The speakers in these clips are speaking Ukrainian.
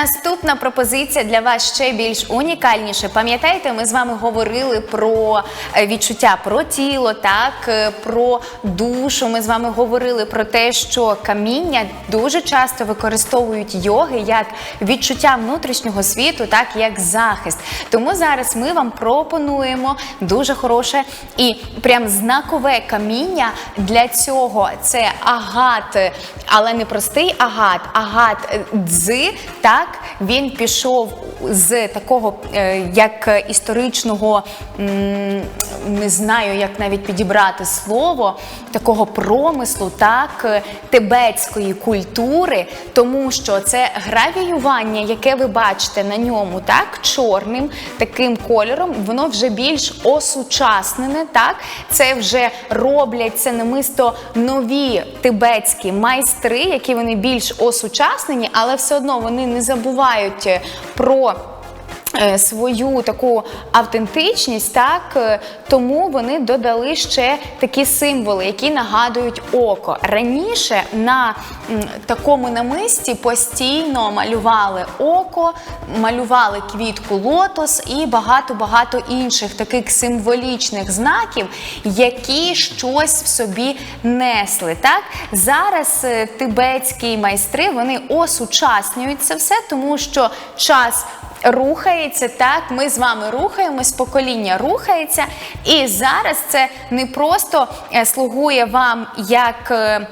Наступна пропозиція для вас ще більш унікальніше. Пам'ятаєте, ми з вами говорили про е, відчуття про тіло, так е, про душу. Ми з вами говорили про те, що каміння дуже часто використовують йоги як відчуття внутрішнього світу, так як захист. Тому зараз ми вам пропонуємо дуже хороше і прям знакове каміння для цього. Це агат, але не простий агат, агат е, дзи. Так він пішов з такого е, як історичного, не знаю, як навіть підібрати слово, такого промислу, так е, тибетської культури, тому що це гравіювання, яке ви бачите на ньому, так чорним таким кольором, воно вже більш осучаснене. Так, це вже роблять це намисто нові тибетські майстри, які вони більш осучаснені, але все одно вони не забувають е, про. Е, Свою таку автентичність, так е, тому вони додали ще такі символи, які нагадують око. Раніше на такому намисті постійно малювали око, малювали квітку лотос і багато-багато інших таких символічних знаків, які щось в собі несли. Так зараз е, тибетські майстри вони осучаснюють це все, тому що час. Рухається так, ми з вами рухаємось, покоління рухається, і зараз це не просто е, слугує вам як. е,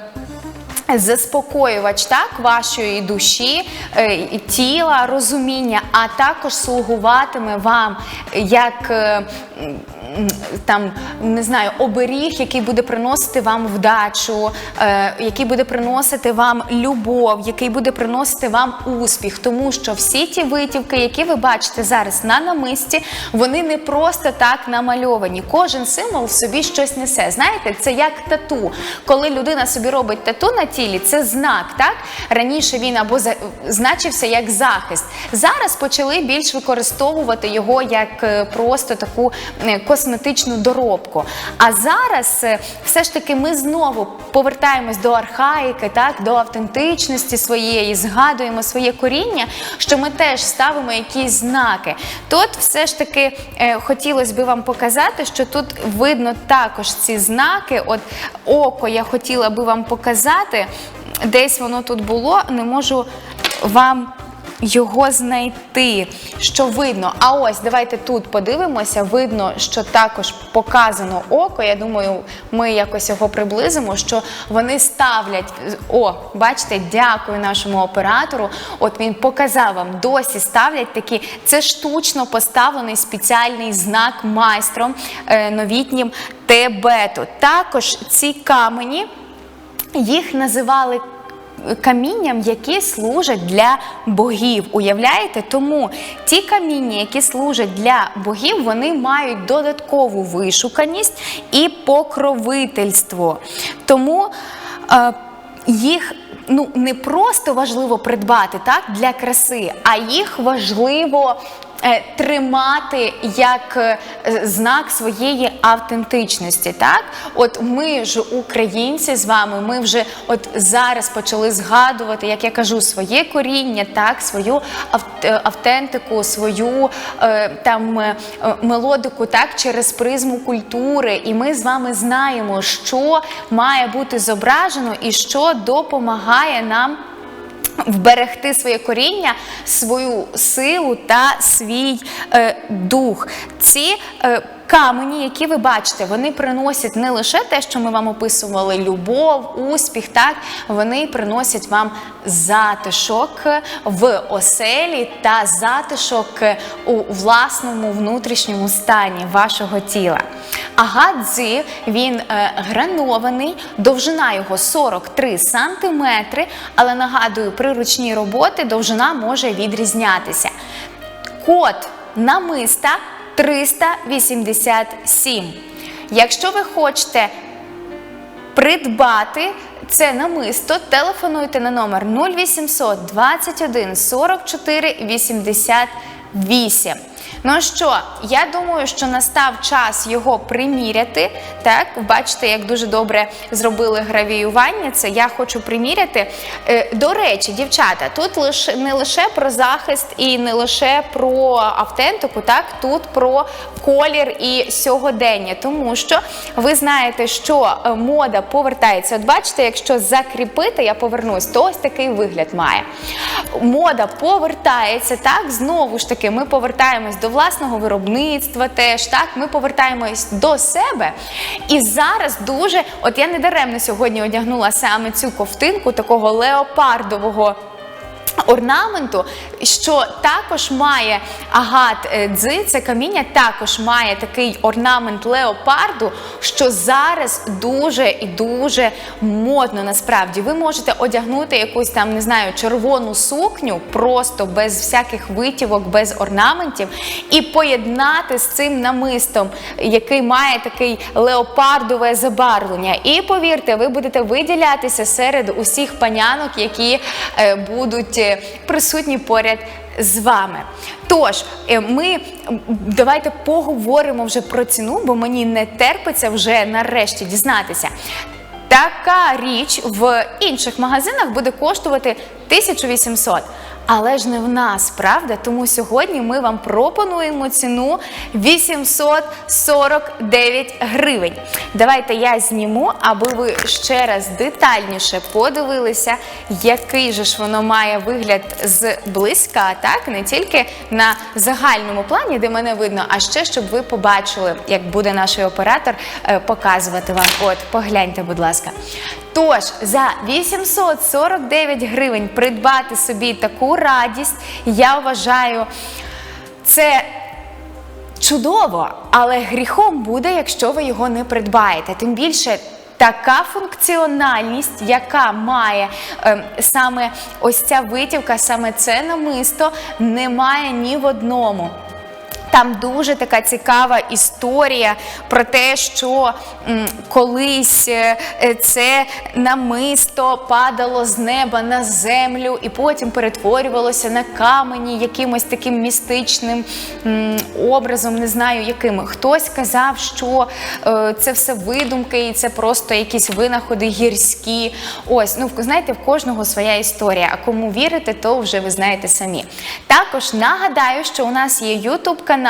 Заспокоювач так вашої душі, е, тіла, розуміння, а також слугуватиме вам як там не знаю, оберіг, який буде приносити вам вдачу, е, який буде приносити вам любов, який буде приносити вам успіх. Тому що всі ті витівки, які ви бачите зараз на намисті, вони не просто так намальовані. Кожен символ в собі щось несе. Знаєте, це як тату. Коли людина собі робить тату на тілі, це знак. Так раніше він або значився як захист. Зараз почали більш використовувати його як е, просто таку е, косметичну доробку. А зараз е, все ж таки ми знову повертаємось до архаїки, так до автентичності своєї, згадуємо своє коріння, що ми теж ставимо якісь знаки. Тут все ж таки е, хотілося би вам показати, що тут видно також ці знаки. От око я хотіла би вам показати. Десь воно тут було, не можу вам його знайти, що видно. А ось давайте тут подивимося. Видно, що також показано око. Я думаю, ми якось його приблизимо. Що вони ставлять. О, бачите, дякую нашому оператору. От він показав вам, досі ставлять такі. Це штучно поставлений спеціальний знак майстром е, новітнім Тибету. Також ці камені їх називали камінням, які служать для богів. Уявляєте? Тому ті каміння, які служать для богів, вони мають додаткову вишуканість і покровительство. Тому е, їх ну не просто важливо придбати так для краси, а їх важливо. Е, Тримати як е, знак своєї автентичності, так от ми ж українці з вами. Ми вже от зараз почали згадувати, як я кажу, своє коріння, так свою е, автентику, свою там мелодику, так через призму культури. І ми з вами знаємо, що має бути зображено і що допомагає нам вберегти своє коріння, свою силу та свій е, дух. Ці е, камені, які ви бачите, вони приносять не лише те, що ми вам описували, любов, успіх, так вони приносять вам затишок в оселі та затишок у власному внутрішньому стані вашого тіла. Агадзи він е, гранований, довжина його 43 сантиметри, але нагадую, при ручній роботі довжина може відрізнятися. Код намиста 387. Якщо ви хочете придбати це намисто, телефонуйте на номер 0800 21 44 88. Ну що, я думаю, що настав час його приміряти. Так, бачите, як дуже добре зробили гравіювання. Це я хочу приміряти. Е, До речі, дівчата, тут лише не лише про захист і не лише про автентику, так тут про колір і сьогодення, тому що ви знаєте, що е, мода повертається. От бачите, якщо закріпити, я повернусь, то ось такий вигляд має. Мода повертається так. Знову ж таки, ми повертаємось до власного виробництва. Теж так, ми повертаємось до себе. І зараз дуже, от я не даремно сьогодні одягнула саме цю ковтинку такого леопардового. Орнаменту, що також має агат е, дзи, це каміння також має такий орнамент леопарду, що зараз дуже і дуже модно насправді. Ви можете одягнути якусь там, не знаю, червону сукню, просто без всяких витівок, без орнаментів, і поєднати з цим намистом, який має такий леопардове забарвлення. І повірте, ви будете виділятися серед усіх панянок, які е, будуть е, присутні поряд з вами. Тож, е, ми давайте поговоримо вже про ціну, бо мені не терпиться вже нарешті дізнатися. Така річ в інших магазинах буде коштувати 1800. Але ж не в нас, правда? Тому сьогодні ми вам пропонуємо ціну 849 гривень. Давайте я зніму, аби ви ще раз детальніше подивилися, який же ж воно має вигляд з близька, так не тільки на загальному плані, де мене видно, а ще щоб ви побачили, як буде наш оператор е, показувати вам. От, погляньте, будь ласка. Тож за 849 гривень придбати собі таку радість, я вважаю, це чудово, але гріхом буде, якщо ви його не придбаєте. Тим більше. Така функціональність, яка має е, саме ось ця витівка, саме це намисто, немає ні в одному. Там дуже така цікава історія про те, що колись е, е, це намисто падало з неба на землю і потім перетворювалося на камені якимось таким містичним образом, не знаю яким. Хтось казав, що е, це все видумки і це просто якісь винаходи гірські. Ось, ну знаєте, в кожного своя історія. А кому вірити, то вже ви знаєте самі. Також нагадаю, що у нас є YouTube канал,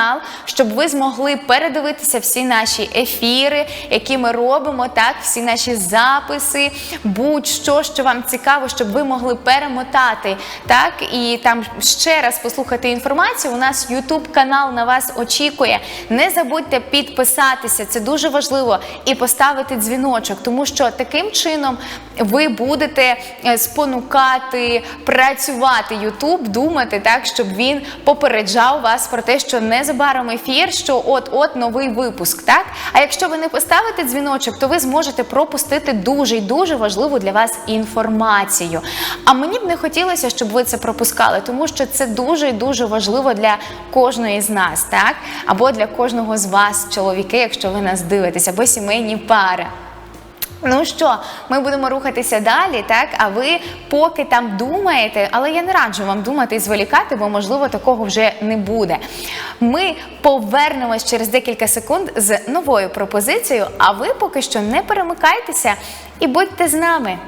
щоб ви змогли передивитися всі наші ефіри, які ми робимо, так, всі наші записи, будь-що, що вам цікаво, щоб ви могли перемотати, так, і там ще раз послухати інформацію. У нас YouTube канал на вас очікує. Не забудьте підписатися, це дуже важливо, і поставити дзвіночок, тому що таким чином ви будете е, спонукати працювати YouTube, думати так, щоб він попереджав вас про те, що незабаром ефір, що от-от новий випуск. Так, а якщо ви не поставите дзвіночок, то ви зможете пропустити дуже і дуже важливу для вас інформацію. А мені б не хотілося, щоб ви це пропускали, тому що це дуже і дуже важливо для кожної з нас, так або для кожного з вас, чоловіки, якщо ви нас дивитесь, або сімейні пари. Ну що, ми будемо рухатися далі, так? А ви поки там думаєте, але я не раджу вам думати і зволікати, бо можливо такого вже не буде. Ми повернемось через декілька секунд з новою пропозицією, а ви поки що не перемикайтеся і будьте з нами.